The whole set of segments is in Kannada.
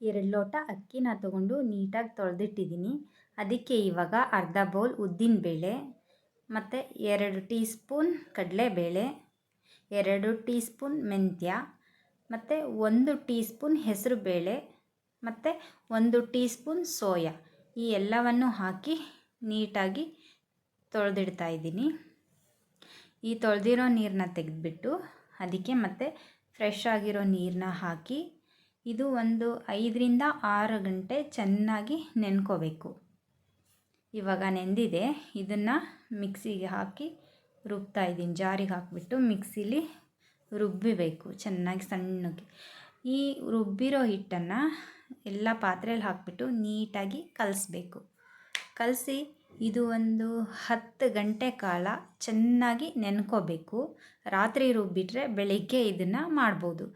ಎರಡು ಲೋಟ ಅಕ್ಕಿನ ತಗೊಂಡು ನೀಟಾಗಿ ತೊಳೆದಿಟ್ಟಿದ್ದೀನಿ. ಅದಕ್ಕೆ ಇವಾಗ ಅರ್ಧ ಬೌಲ್ ಉದ್ದಿನಬೇಳೆ ಮತ್ತು ಎರಡು ಟೀ ಸ್ಪೂನ್ ಕಡಲೆಬೇಳೆ, ಎರಡು ಟೀ ಸ್ಪೂನ್ ಮೆಂತ್ಯ, ಮತ್ತು ಒಂದು ಟೀ ಸ್ಪೂನ್ ಹೆಸರುಬೇಳೆ, ಮತ್ತು ಒಂದು ಟೀ ಸ್ಪೂನ್ ಸೋಯಾ. ಈ ಎಲ್ಲವನ್ನು ಹಾಕಿ ನೀಟಾಗಿ ತೊಳೆದಿಡ್ತಾ ಇದ್ದೀನಿ. ಈ ತೊಳೆದಿರೋ ನೀರನ್ನ ತೆಗೆದ್ಬಿಟ್ಟು, ಅದಕ್ಕೆ ಮತ್ತೆ ಫ್ರೆಶ್ ಆಗಿರೋ ನೀರನ್ನ ಹಾಕಿ ಇದು ಒಂದು ಐದರಿಂದ ಆರು ಗಂಟೆ ಚೆನ್ನಾಗಿ ನೆನ್ಕೋಬೇಕು. ಇವಾಗ ನೆಂದಿದೆ, ಇದನ್ನು ಮಿಕ್ಸಿಗೆ ಹಾಕಿ ರುಬ್ತಾ ಇದ್ದೀನಿ. ಜಾರಿಗೆ ಹಾಕಿಬಿಟ್ಟು ಮಿಕ್ಸಿಲಿ ರುಬ್ಬಿಬೇಕು, ಚೆನ್ನಾಗಿ ಸಣ್ಣಗೆ. ಈ ರುಬ್ಬಿರೋ ಹಿಟ್ಟನ್ನು ಎಲ್ಲ ಪಾತ್ರೆಯಲ್ಲಿ ಹಾಕಿಬಿಟ್ಟು ನೀಟಾಗಿ ಕಲಿಸ್ಬೇಕು. ಕಲಸಿ ಇದು ಒಂದು ಹತ್ತು ಗಂಟೆ ಕಾಲ ಚೆನ್ನಾಗಿ ನೆನ್ಕೋಬೇಕು. ರಾತ್ರಿ ರುಬ್ಬಿಟ್ರೆ ಬೆಳಿಗ್ಗೆ ಇದನ್ನು ಮಾಡ್ಬೋದು.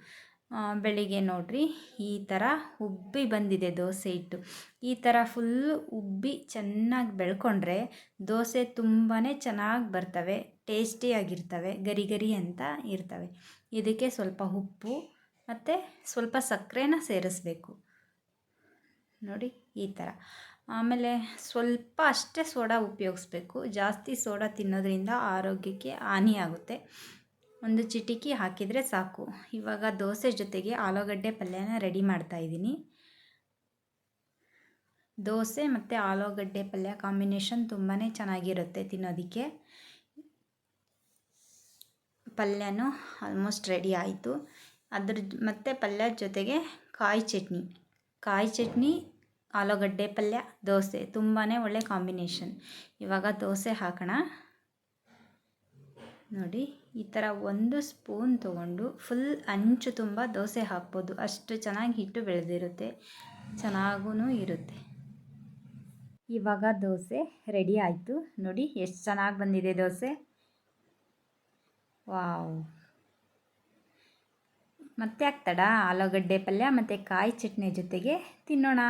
ಬೆಳಿಗ್ಗೆ ನೋಡಿರಿ, ಈ ಥರ ಉಬ್ಬಿ ಬಂದಿದೆ ದೋಸೆ ಹಿಟ್ಟು. ಈ ಥರ ಫುಲ್ಲು ಉಬ್ಬಿ ಚೆನ್ನಾಗಿ ಬೆಳ್ಕೊಂಡ್ರೆ ದೋಸೆ ತುಂಬಾ ಚೆನ್ನಾಗಿ ಬರ್ತವೆ ಟೇಸ್ಟಿಯಾಗಿರ್ತವೆ ಗರಿ ಗರಿ ಅಂತ ಇರ್ತವೆ. ಇದಕ್ಕೆ ಸ್ವಲ್ಪ ಉಪ್ಪು ಮತ್ತು ಸ್ವಲ್ಪ ಸಕ್ಕರೆನ ಸೇರಿಸ್ಬೇಕು. ನೋಡಿ, ಈ ಥರ ಆಮೇಲೆ ಸ್ವಲ್ಪ ಅಷ್ಟೇ ಸೋಡಾ ಉಪಯೋಗಿಸ್ಬೇಕು. ಜಾಸ್ತಿ ಸೋಡಾ ತಿನ್ನೋದ್ರಿಂದ ಆರೋಗ್ಯಕ್ಕೆ ಹಾನಿಯಾಗುತ್ತೆ ಒಂದು ಚಿಟಿಕಿ ಹಾಕಿದರೆ ಸಾಕು. ಇವಾಗ ದೋಸೆ ಜೊತೆಗೆ ಆಲೂಗಡ್ಡೆ ಪಲ್ಯನ ರೆಡಿ ಮಾಡ್ತಾಯಿದ್ದೀನಿ ದೋಸೆ ಮತ್ತು ಆಲೂಗಡ್ಡೆ ಪಲ್ಯ ಕಾಂಬಿನೇಷನ್ ತುಂಬಾ ಚೆನ್ನಾಗಿರುತ್ತೆ ತಿನ್ನೋದಕ್ಕೆ. ಪಲ್ಯನೂ ಆಲ್ಮೋಸ್ಟ್ ರೆಡಿ ಆಯಿತು. ಅದ್ರ ಮತ್ತು ಪಲ್ಯ ಜೊತೆಗೆ ಕಾಯಿ ಚಟ್ನಿ. ಕಾಯಿ ಚಟ್ನಿ, ಆಲೂಗಡ್ಡೆ ಪಲ್ಯ, ದೋಸೆ ತುಂಬಾ ಒಳ್ಳೆ ಕಾಂಬಿನೇಷನ್. ಇವಾಗ ದೋಸೆ ಹಾಕೋಣ. ನೋಡಿ, ಈ ಥರ ಒಂದು ಸ್ಪೂನ್ ತೊಗೊಂಡು ಫುಲ್ ಅಂಚು ತುಂಬ ದೋಸೆ ಹಾಕ್ಬೋದು. ಅಷ್ಟು ಚೆನ್ನಾಗಿ ಹಿಟ್ಟು ಬೆಳೆದಿರುತ್ತೆ. ಚೆನ್ನಾಗೂ ಇರುತ್ತೆ. ಇವಾಗ ದೋಸೆ ರೆಡಿ ಆಯಿತು. ನೋಡಿ, ಎಷ್ಟು ಚೆನ್ನಾಗಿ ಬಂದಿದೆ ದೋಸೆ. ವಾವ್. ಮತ್ತೆ ಆಗ್ತಡ ಆಲೂಗಡ್ಡೆ ಪಲ್ಯ ಮತ್ತು ಕಾಯಿ ಚಟ್ನಿ ಜೊತೆಗೆ ತಿನ್ನೋಣ.